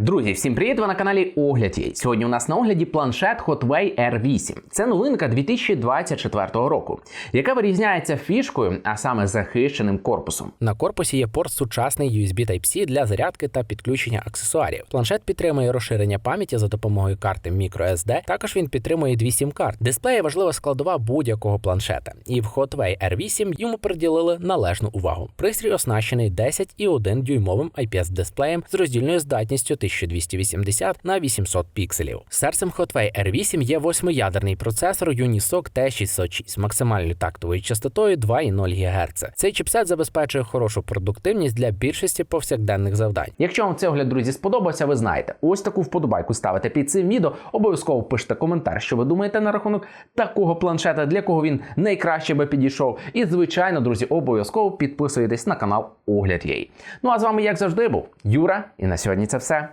Друзі, всім привіт! Ви на каналі Огляд Є. Сьогодні у нас на огляді планшет Hotway R8. Це новинка 2024 року, яка вирізняється фішкою, а саме захищеним корпусом. На корпусі є порт сучасний USB Type-C для зарядки та підключення аксесуарів. Планшет підтримує розширення пам'яті за допомогою карти microSD. Також він підтримує дві сім-карт. Дисплей важлива складова будь-якого планшета, і в Hotway R8 йому приділили належну увагу. Пристрій оснащений 10,1 дюймовим IPS дисплеєм з роздільною здатністю 1280 на 800 пікселів. Серцем Hotway R8 є восьмиядерний процесор Unisoc T606 з максимальною тактовою частотою 2,0 ГГц. Цей чіпсет забезпечує хорошу продуктивність для більшості повсякденних завдань. Якщо вам цей огляд, друзі, сподобався, ви знаєте, ось таку вподобайку ставите під цим відео. Обов'язково пишете коментар, що ви думаєте на рахунок такого планшета, для кого він найкраще би підійшов. І, звичайно, друзі, обов'язково підписуйтесь на канал Огляд Єй. Ну а з вами, як завжди, був Юра, і на сьогодні це все.